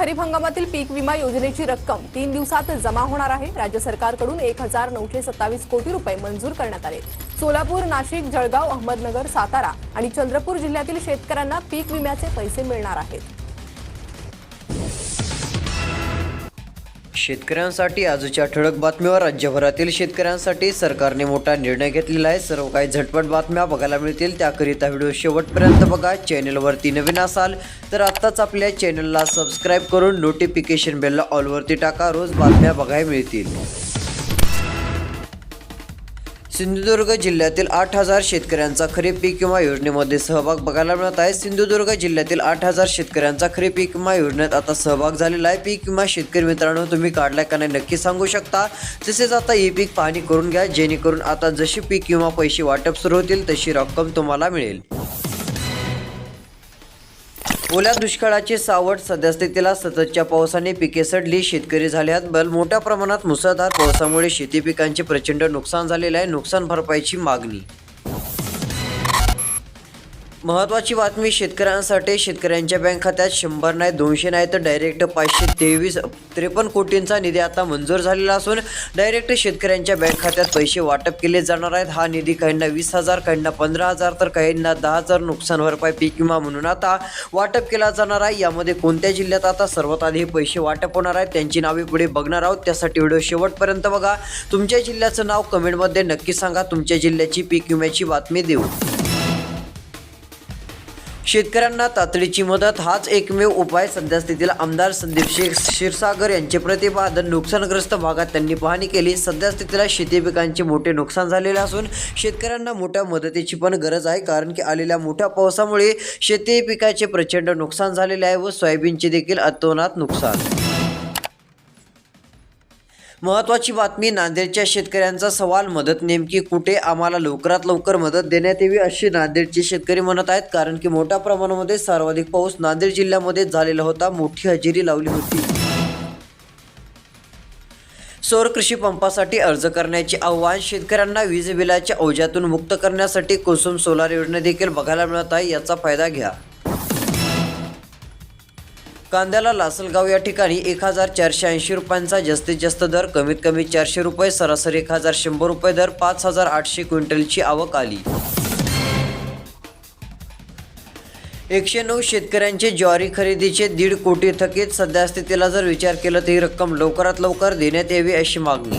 खरीप हंगामातील पीक विमा योजनेची रक्कम तीन दिवसात जमा होणार आहे. राज्य सरकारकडून एक हजार नऊशे सत्तावीस कोटी रुपये मंजूर करण्यात आले. सोलापूर नाशिक जळगाव अहमदनगर सातारा आणि चंद्रपूर जिल्ह्यातील शेतकऱ्यांना पीक विम्याचे पैसे मिळणार आहेत. शेतकऱ्यांसाठी आजच्या ठळक बातमीवर राज्यभरातील शेतकऱ्यांसाठी सरकारने मोठा निर्णय घेतलेला आहे. सर्व काही झटपट बातम्या बघायला मिळतील. त्याकरिता व्हिडिओ शेवटपर्यंत बघा. चॅनेलवरती नवीन असाल तर आत्ताच आपल्या चॅनलला सबस्क्राईब करून नोटिफिकेशन बेलला ऑलवरती टाका. रोज बातम्या बघायला मिळतील. सिंधुदुर्ग जिल्ह्यातील आठ हजार शेतकऱ्यांचा खरीप पीक विमा योजनेमध्ये सहभाग बघायला मिळत आहे. सिंधुदुर्ग जिल्ह्यातील आठ हजार शेतकऱ्यांचा खरीप पीक विमा योजनेत आता सहभाग झालेला आहे. पीक विमा शेतकरी मित्रांनो तुम्ही काढलाय का नाही नक्की सांगू शकता. तसेच आता ई पीक पाहणी करून घ्या जेणेकरून आता जशी पीक विमा पैसे वाटप सुरू होतील तशी रक्कम तुम्हाला मिळेल. ओल्या दुष्काळाची सावट सद्यस्थितीला सततच्या पावसाने पिके सडली. शेतकरी झाले आहेत बल. मोठ्या प्रमाणात मुसळधार पावसामुळे शेती पिकांचे प्रचंड नुकसान झालेले आहे. नुकसान भरपाईची मागणी महत्वाची बातमी शेतकऱ्यांसाठी शेतकऱ्यांच्या बँक खात्यात शंभर नाही दोनशे नाही तर डायरेक्ट पाचशे तेवीस त्रेपन्न कोटींचा निधी आता मंजूर झालेला असून डायरेक्ट शेतकऱ्यांच्या बँक खात्यात पैसे वाटप केले जाणार आहेत. हा निधी काहींना वीस हजार काहींना पंधरा हजार तर काहींना दहा हजार नुकसान भरपाई पीक विमा म्हणून आता वाटप केला जाणार आहे. यामध्ये कोणत्या जिल्ह्यात आता सर्वात आधी पैसे वाटप होणार आहेत त्यांची नावे पुढे बघणार आहोत. त्यासाठी व्हिडिओ शेवटपर्यंत बघा. तुमच्या जिल्ह्याचं नाव कमेंटमध्ये नक्की सांगा. तुमच्या जिल्ह्याची पीक विम्याची बातमी देऊ. शेतकऱ्यांना तातडीची मदत हाच एकमेव उपाय सध्यास्थितीला आमदार संदीप शेख क्षीरसागर यांचे प्रतिपादन नुकसानग्रस्त भागात त्यांनी पाहणी केली. सध्यास्थितीला शेती पिकांचे मोठे नुकसान झालेले असून शेतकऱ्यांना मोठ्या मदतीची पण गरज आहे कारण की आलेल्या मोठ्या पावसामुळे शेती पिकाचे प्रचंड नुकसान झालेले आहे व सोयाबीनचे देखील अतोनात नुकसान. महत्त्वाची बातमी नांदेडच्या शेतकऱ्यांचा सवाल मदत नेमकी कुठे? आम्हाला लवकरात लवकर मदत देण्यात यावी अशी नांदेडचे शेतकरी म्हणत आहेत कारण की मोठ्या प्रमाणामध्ये सर्वाधिक पाऊस नांदेड जिल्ह्यामध्ये झालेला होता. मोठी हजेरी लावली होती. सौर कृषी पंपासाठी अर्ज करण्याचे आव्हान शेतकऱ्यांना वीज बिलाच्या ओझ्यातून मुक्त करण्यासाठी कुसुम सोलार योजना देखील बघायला मिळत आहे. याचा फायदा घ्या. कांद्याला लासलगाव या ठिकाणी एक हजार चारशे ऐंशी रुपयांचा जास्तीत जास्त दर कमीत कमी चारशे रुपये सरासरी एक हजार शंभर रुपये दर पाच हजार आठशे क्विंटलची आवक आली. एकशे नऊ शेतकऱ्यांचे ज्वारी खरेदीचे दीड कोटी थकीत सध्यास्थितीला जर विचार केला तर ही रक्कम लवकरात लवकर देण्यात यावी अशी मागणी.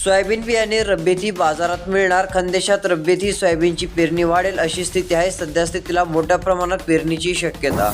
सोयाबीन बियाणे रब्बेती बाजारात मिळणार खानदेशात रब्बेती सोयाबीनची पेरणी वाढेल अशी स्थिती आहे. सध्या स्थितीला मोठ्या प्रमाणात पेरणीची शक्यता.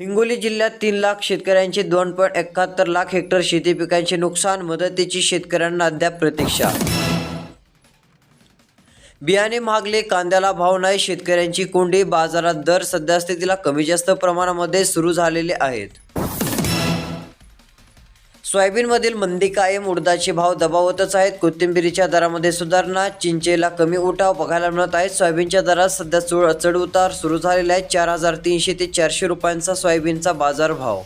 हिंगोली जिल्ह्यात तीन लाख शेतकऱ्यांचे दोन पॉईंट एकाहत्तर लाख हेक्टर शेती पिकांचे नुकसान मदतीची शेतकऱ्यांना अद्याप प्रतीक्षा. बियाणे महागले कांद्याला भाव नाही शेतकऱ्यांची कोंडी बाजारात दर सध्या स्थितीला कमी जास्त प्रमाणामध्ये सुरू झालेले आहेत. सोयाबीनमधील मंदी कायम उडदाचे भाव दबावतच आहेत. कोथिंबिरीच्या दरामध्ये सुधारणा चिंचेला कमी उठाव बघायला मिळत आहे सोयाबीनच्या दरात सध्या चढ उतार सुरू झालेला आहे. चार हजार तीनशे ते चारशे रुपयांचा सोयाबीनचा बाजारभाव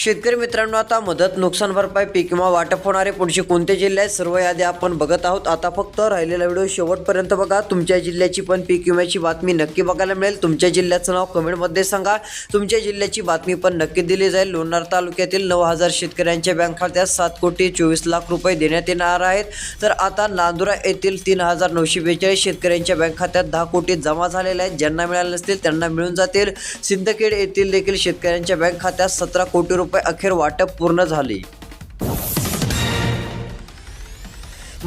शेतकरी मित्रांनो आता मदत नुकसान भरपाई पीक विमा वाटप होणारे पुढचे कोणते जिल्हे आहेत? सर्व यादी आपण बघत आहोत. आता फक्त राहिलेला व्हिडिओ शेवटपर्यंत बघा. तुमच्या जिल्ह्याची पण पीक विम्याची बातमी नक्की बघायला मिळेल. तुमच्या जिल्ह्याचं नाव कमेंटमध्ये सांगा. तुमच्या जिल्ह्याची बातमी पण नक्की दिली जाईल. लोणार तालुक्यातील नऊ हजार शेतकऱ्यांच्या बँक खात्यात सात कोटी चोवीस लाख रुपये देण्यात येणार आहेत. तर आता नांदुरा येथील तीन हजार नऊशे बेचाळीस शेतकऱ्यांच्या बँक खात्यात दहा कोटी जमा झालेले आहेत. ज्यांना मिळाले नसतील त्यांना मिळून जातील. सिंदखेड येथील देखील शेतकऱ्यांच्या बँक खात्यात सतरा कोटी रुपये रुपये अखेर वाटप पूर्ण झाले.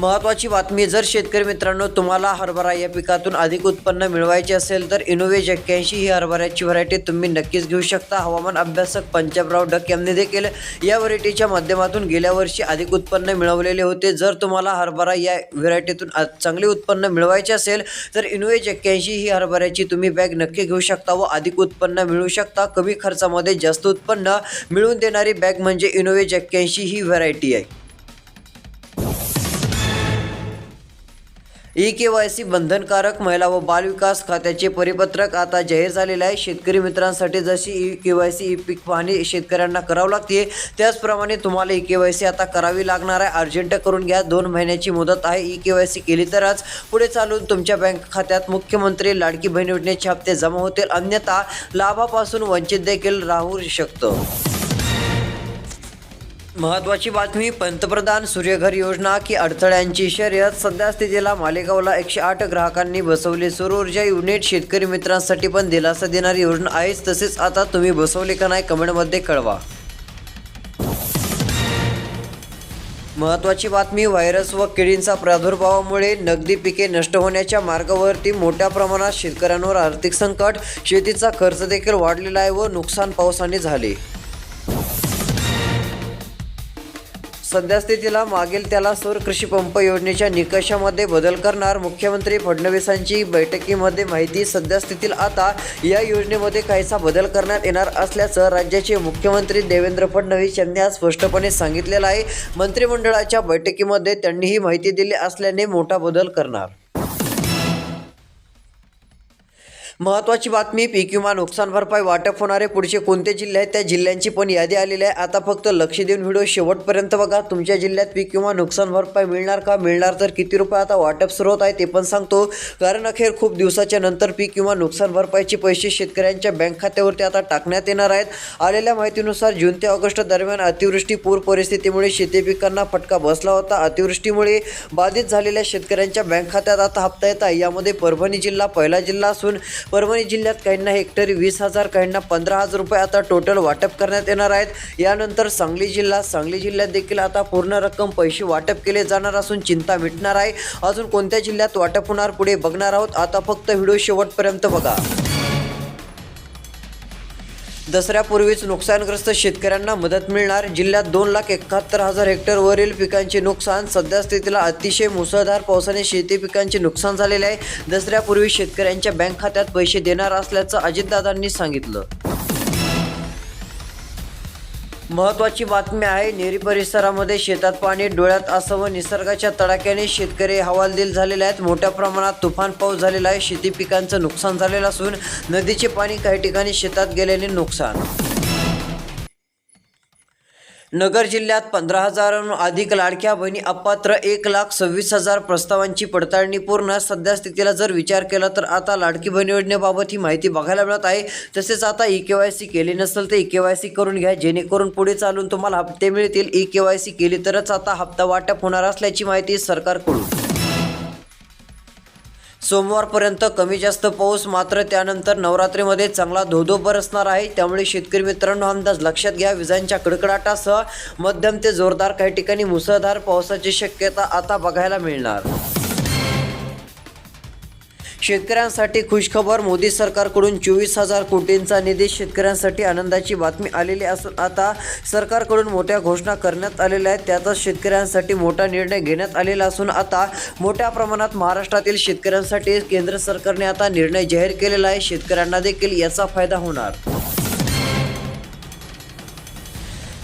महत्त्वाची बातमी जर शेतकरी मित्रांनो तुम्हाला हरभरा या पिकातून अधिक उत्पन्न मिळवायचे असेल तर इनोवेज एक्क्याऐंशी ही हरभऱ्याची व्हरायटी तुम्ही नक्कीच घेऊ शकता. हवामान अभ्यासक पंजाबराव डक यांनी देखील या व्हरायटीच्या माध्यमातून गेल्या वर्षी अधिक उत्पन्न मिळवलेले होते. जर तुम्हाला हरभरा या व्हरायटीतून चांगले उत्पन्न मिळवायचे असेल तर इनोवेज एक्क्याऐंशी ही हरभऱ्याची तुम्ही बॅग नक्की घेऊ शकता व अधिक उत्पन्न मिळवू शकता. कमी खर्चामध्ये जास्त उत्पन्न मिळवून देणारी बॅग म्हणजे इनोवेज एक्क्याऐंशी ही व्हरायटी आहे. ई के वाय सी बंधनकारक महिला व बालविकास खात्याचे परिपत्रक आता जाहीर झालेले आहे. शेतकरी मित्रांसाठी जशी E K Y C E पीक पाहणी शेतकऱ्यांना करावं लागते त्याचप्रमाणे तुम्हाला ई के वाय सी आता करावी लागणार आहे. अर्जंट करून घ्या दोन महिन्याची मुदत आहे. ई के वाय सी केली तरच पुढे चालून तुमच्या बँक खात्यात मुख्यमंत्री लाडकी बहीण योजनेचे हप्ते जमा होतील. अन्यथा लाभापासून वंचित देखील राहू शकतं. महत्वाची बातमी पंतप्रधान सूर्यघर योजना की अडथळ्यांची शर्यत. सध्या स्थितीला मालेगावला एकशे आठ ग्राहकांनी बसवले सौर. ऊर्जा युनिट शेतकरी मित्रांसाठी पण दिलासा देणारी योजना आहेच. तसेच आता तुम्ही बसवले का नाही कमेंटमध्ये कळवा. महत्वाची बातमी व्हायरस व किडींचा प्रादुर्भावामुळे नगदी पिके नष्ट होण्याच्या मार्गावरती मोठ्या प्रमाणात शेतकऱ्यांवर आर्थिक संकट. शेतीचा खर्च देखील वाढलेला आहे व नुकसान पावसाने झाले. सध्यास्थितीला मागील त्याला सौर कृषी पंप योजनेच्या निकषामध्ये बदल करणार मुख्यमंत्री फडणवीसांची बैठकीमध्ये माहिती. सध्या स्थितीला आता या योजनेमध्ये काहीसा बदल करण्यात येणार असल्याचं राज्याचे मुख्यमंत्री देवेंद्र फडणवीस यांनी आज स्पष्टपणे सांगितलेलं आहे. मंत्रिमंडळाच्या बैठकीमध्ये त्यांनी ही माहिती दिली असल्याने मोठा बदल करणार. महत्त्वाची बातमी पीक विमा नुकसान भरपाई वाटप होणारे पुढचे कोणते जिल्हे आहेत त्या जिल्ह्यांची पण यादी आलेली आहे. आता फक्त लक्ष देऊन व्हिडिओ शेवटपर्यंत बघा. तुमच्या जिल्ह्यात पीक विमा नुकसान भरपाई मिळणार का? मिळणार तर किती रुपये? आता वाटप सुरू होत आहे ते पण सांगतो. कारण अखेर खूप दिवसाच्या नंतर पीक विमा नुकसान भरपाईचे पैसे शेतकऱ्यांच्या बँक खात्यावरती आता टाकण्यात येणार आहेत. आलेल्या माहितीनुसार जून ते ऑगस्ट दरम्यान अतिवृष्टी पूर परिस्थितीमुळे शेती पिकांना फटका बसला होता. अतिवृष्टीमुळे बाधित झालेल्या शेतकऱ्यांच्या बँक खात्यात आता हप्ता येत आहे. यामध्ये परभणी जिल्हा पहिला जिल्हा असून परभणी जिल्ह्यात काहींना हेक्टरी वीस हजार काहींना पंधरा हजार रुपये आता टोटल वाटप करण्यात येणार आहेत. यानंतर सांगली जिल्हा सांगली जिल्ह्यात देखील आता पूर्ण रक्कम पैसे वाटप केले जाणार असून चिंता मिटणार आहे. अजून कोणत्या जिल्ह्यात वाटप होणार पुढे बघणार आहोत. आता फक्त व्हिडिओ शेवटपर्यंत बघा. दसऱ्यापूर्वीच नुकसानग्रस्त शेतकऱ्यांना मदत मिळणार. जिल्ह्यात दोन लाख एकाहत्तर हजार हेक्टरवरील पिकांचे नुकसान सध्या स्थितीला अतिशय मुसळधार पावसाने शेती पिकांचे नुकसान झालेले आहे. दसऱ्यापूर्वी शेतकऱ्यांच्या बँक खात्यात पैसे देणार असल्याचं अजितदादांनी सांगितलं. महत्वाची बातमी आहे नेरी परिसरामध्ये शेतात पाणी डोळ्यात असं व निसर्गाच्या तडाख्याने शेतकरी हवालदिल झालेले आहेत. मोठ्या प्रमाणात तुफान पाऊस झालेला आहे. शेती पिकांचं नुकसान झालेलं असून नदीचे पाणी काही ठिकाणी शेतात गेल्याने नुकसान. नगर जिल्ह्यात पंधरा हजारांहून अधिक लाडक्या बहिणी अपात्र एक लाख सव्वीस हजार प्रस्तावांची पडताळणी पूर्ण. सध्या स्थितीला जर विचार केला तर आता लाडकी बहिणी योजनेबाबत ही माहिती बघायला मिळत आहे. तसेच आता ई के वाय सी केली नसेल तर ई के वाय सी करून घ्या. जेणेकरून पुढे चालून तुम्हाला हप्ते मिळतील. ई के वाय सी केली तरच आता हप्ता वाटप होणार असल्याची माहिती सरकारकडून. सोमवारपर्यंत कमी जास्त पाऊस मात्र त्यानंतर नवरात्रीमध्ये चांगला धोधो बरसणार आहे. त्यामुळे शेतकरी मित्रांनो अंदाज लक्षात घ्या विजांच्या कडकडाटासह मध्यम ते जोरदार काही ठिकाणी मुसळधार पावसाची शक्यता आता बघायला मिळणार. शेतकऱ्यांसाठी खुशखबर. मोदी सरकारकडून चोवीस हजार कोटींचा निधी शेतकऱ्यांसाठी आनंदाची बातमी आलेली असून आता सरकारकडून मोठ्या घोषणा करण्यात आलेल्या आहेत. त्यातच शेतकऱ्यांसाठी मोठा निर्णय घेण्यात आलेला असून आता मोठ्या प्रमाणात महाराष्ट्रातील शेतकऱ्यांसाठी केंद्र सरकारने आता निर्णय जाहीर केलेला आहे. शेतकऱ्यांना देखील याचा फायदा होणार.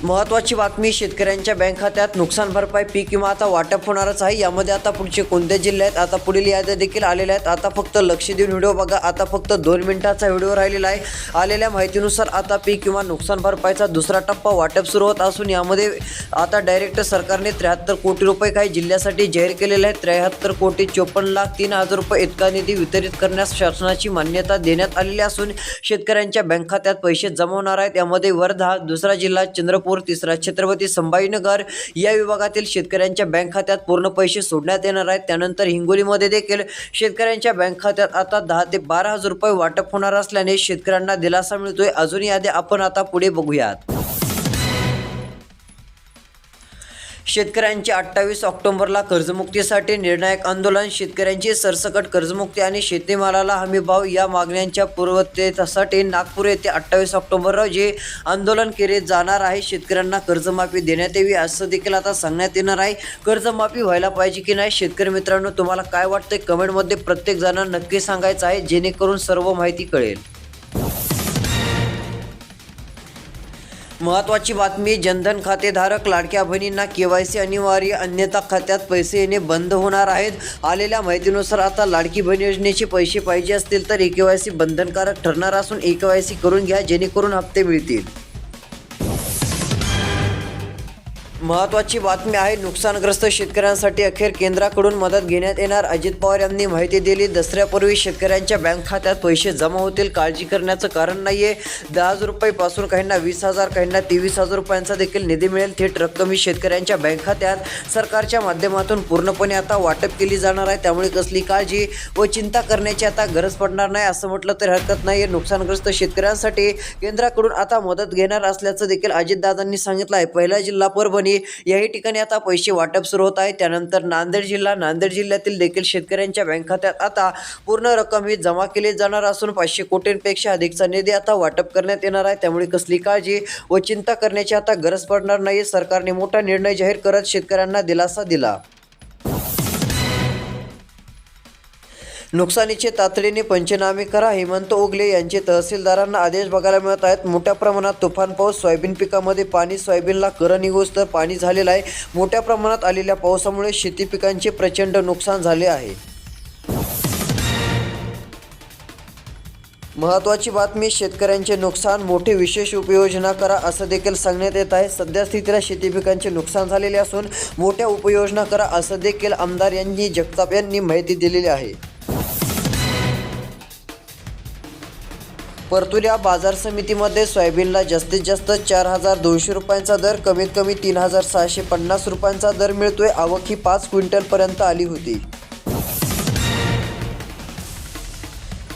महत्वाची बातमी शेतकऱ्यांच्या बँक खात्यात नुकसान भरपाई पीक विमा आता वाटप होणारच आहे. यामध्ये आता पुढचे कोणते जिल्हे आहेत? आता पुढील याद्या देखील आलेल्या आहेत. आता फक्त लक्ष देऊन व्हिडिओ बघा. आता फक्त दोन मिनिटाचा व्हिडिओ राहिलेला आहे. आलेल्या माहितीनुसार आता पीक किंवा नुकसान भरपाईचा दुसरा टप्पा वाटप सुरू होत असून यामध्ये आता डायरेक्ट सरकारने त्र्याहत्तर कोटी रुपये काही जिल्ह्यासाठी जाहीर केलेले आहेत. त्र्याहत्तर कोटी चोपन्न लाख तीन हजार रुपये इतका निधी वितरित करण्यास शासनाची मान्यता देण्यात आलेली असून शेतकऱ्यांच्या बँक खात्यात पैसे जमवणार आहेत. यामध्ये वर्धा दुसरा जिल्हा चंद्रपूर तिसरा छत्रपती संभाजीनगर. या विभागातील शेतकऱ्यांच्या बँक खात्यात पूर्ण पैसे सोडण्यात येणार आहेत. त्यानंतर हिंगोलीमध्ये देखील शेतकऱ्यांच्या बँक खात्यात आता दहा ते बारा हजार रुपये वाटप होणार असल्याने शेतकऱ्यांना दिलासा मिळतोय. अजून यादी आपण आता पुढे बघूयात. शेतकऱ्यांची अठ्ठावीस ऑक्टोबरला कर्जमुक्तीसाठी निर्णायक आंदोलन शेतकऱ्यांची सरसकट कर्जमुक्ती आणि शेतीमालाला हमीभाव या मागण्यांच्या पूर्वतेसाठी नागपूर येथे अठ्ठावीस ऑक्टोबर रोजी आंदोलन केले जाणार आहे शेतकऱ्यांना कर्जमाफी देण्यात यावी असं देखील आता सांगण्यात येणार आहे. कर्जमाफी व्हायला पाहिजे की नाही शेतकरी मित्रांनो तुम्हाला काय वाटतं कमेंटमध्ये प्रत्येक जणांना नक्की सांगायचं आहे जेणेकरून सर्व माहिती कळेल. महत्त्वाची बातमी जनधन खातेधारक लाडक्या बहिणींना सी अनिवार्य अन्यथा खात्यात पैसे येणे बंद होणार आहेत. आलेल्या माहितीनुसार आता लाडकी बहीण योजनेचे पैसे पाहिजे असतील तर ए के वाय सी बंधनकारक ठरणार असून ए के वाय सी करून घ्या जेणेकरून हप्ते मिळतील. महत्त्वाची बातमी आहे नुकसानग्रस्त शेतकऱ्यांसाठी अखेर केंद्राकडून मदत घेण्यात येणार. अजित पवार यांनी माहिती दिली दसऱ्यापूर्वी शेतकऱ्यांच्या बँक खात्यात पैसे जमा होतील काळजी करण्याचं कारण नाहीये. दहा हजार रुपयेपासून काहींना वीस हजार काहींना तेवीस हजार रुपयांचा देखील निधी मिळेल. थेट रक्कम ही शेतकऱ्यांच्या बँक खात्यात सरकारच्या माध्यमातून पूर्णपणे आता वाटप केली जाणार आहे. त्यामुळे कसली काळजी व चिंता करण्याची आता गरज पडणार नाही असं म्हटलं तर हरकत नाही नुकसानग्रस्त शेतकऱ्यांसाठी केंद्राकडून आता मदत घेणार असल्याचं देखील अजितदादांनी सांगितलं आहे पहिला जिल्हा परभणी याही ठिकाणी आता पैसे वाटप सुरू होत आहे. त्यानंतर नांदेड जिल्हा नांदेड जिल्ह्यातील देखील शेतकऱ्यांच्या बँक खात्यात आता पूर्ण रक्कम ही जमा केली जाणार असून पाचशे कोटींपेक्षा अधिकचा निधी आता वाटप करण्यात येणार आहे. त्यामुळे कसली काळजी व चिंता करण्याची आता गरज पडणार नाही. सरकारने मोठा निर्णय जाहीर करत शेतकऱ्यांना दिलासा दिला. नुकसानीचे तातडीने पंचनामे करा. हेमंत ओगले यांचे तहसीलदारांना आदेश बघायला मिळत आहेत. मोठ्या प्रमाणात तुफान पाऊस सोयाबीन पिकामध्ये पाणी सोयाबीनला कर निघोस तर पाणी झालेलं आहे. मोठ्या प्रमाणात आलेल्या पावसामुळे शेती पिकांचे प्रचंड नुकसान झाले आहे. महत्त्वाची बातमी शेतकऱ्यांचे नुकसान मोठे विशेष उपयोजना करा असं देखील सांगण्यात येत आहे. सध्या स्थितीला शेती पिकांचे नुकसान झालेले असून मोठ्या उपयोजना करा असं देखील आमदार यांनी जगताप यांनी माहिती दिलेली आहे. परतुल्या बाजार समितीमध्ये सोयाबीनला जास्तीत जास्त चार हजार दोनशे रुपयांचा दर कमीत कमी तीन हजार सहाशे पन्नास रुपयांचा दर मिळतोय. आवक ही पाच क्विंटलपर्यंत आली होती.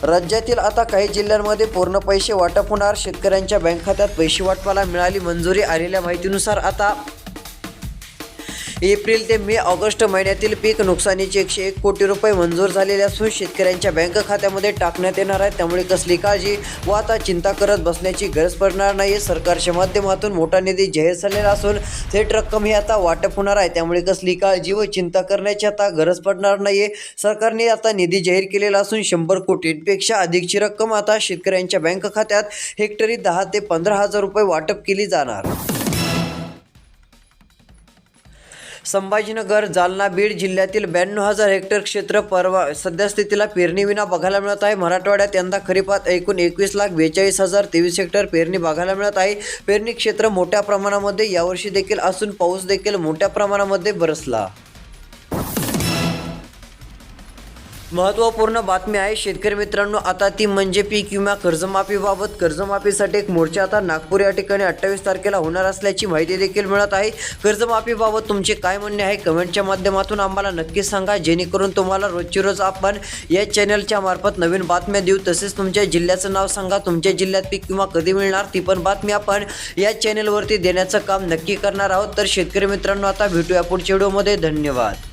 राज्यातील आता काही जिल्ह्यांमध्ये पूर्ण पैसे वाटप होणार. शेतकऱ्यांच्या बँक खात्यात पैसे वाटपाला मिळाली मंजुरी. आलेल्या माहितीनुसार आता एप्रिल ते मे ऑगस्ट महिन्यातील पीक नुकसानीचे एकशे एक कोटी रुपये मंजूर झालेले असून शेतकऱ्यांच्या बँक खात्यामध्ये टाकण्यात येणार आहे. त्यामुळे कसली काळजी व आता चिंता करत बसण्याची गरज पडणार नाही सरकारच्या माध्यमातून मोठा निधी जाहीर झालेला असून थेट रक्कम ही आता वाटप होणार आहे. त्यामुळे कसली काळजी व चिंता करण्याची आता गरज पडणार नाही सरकारने आता निधी जाहीर केलेला असून शंभर कोटींपेक्षा अधिकची रक्कम आता शेतकऱ्यांच्या बँक खात्यात हेक्टरी दहा ते पंधरा हजार रुपये वाटप केली जाणार. संभाजीनगर जालना बीड जिल्ह्यातील ब्याण्णव हजार हेक्टर क्षेत्र परवा सध्यास्थितीला पेरणीविना बघायला मिळत आहे. मराठवाड्यात यंदा खरीपात एकूण एकवीस लाख बेचाळीस हजार तेवीस हेक्टर पेरणी बघायला मिळत आहे. पेरणी क्षेत्र मोठ्या प्रमाणामध्ये यावर्षी देखील असून पाऊस देखील मोठ्या प्रमाणामध्ये बरसला. महत्त्वपूर्ण बातमी आहे शेतकरी मित्रांनो आता ती म्हणजे पीक विमा कर्जमाफीबाबत कर्जमाफीसाठी एक मोर्चा आता नागपूर या ठिकाणी अठ्ठावीस तारखेला होणार असल्याची माहिती देखील मिळत आहे. कर्जमाफीबाबत तुमचे काय म्हणणे आहे कमेंटच्या माध्यमातून आम्हाला नक्की सांगा. जेणेकरून तुम्हाला रोजची रोज आपण या चॅनलच्या मार्फत नवीन बातम्या देऊ. तसेच तुमच्या जिल्ह्याचं नाव सांगा. तुमच्या जिल्ह्यात पीक विमा कधी मिळणार ती पण बातमी आपण या चॅनलवरती देण्याचं काम नक्की करणार आहोत. तर शेतकरी मित्रांनो आता भेटूया पुढच्या व्हिडिओमध्ये. धन्यवाद.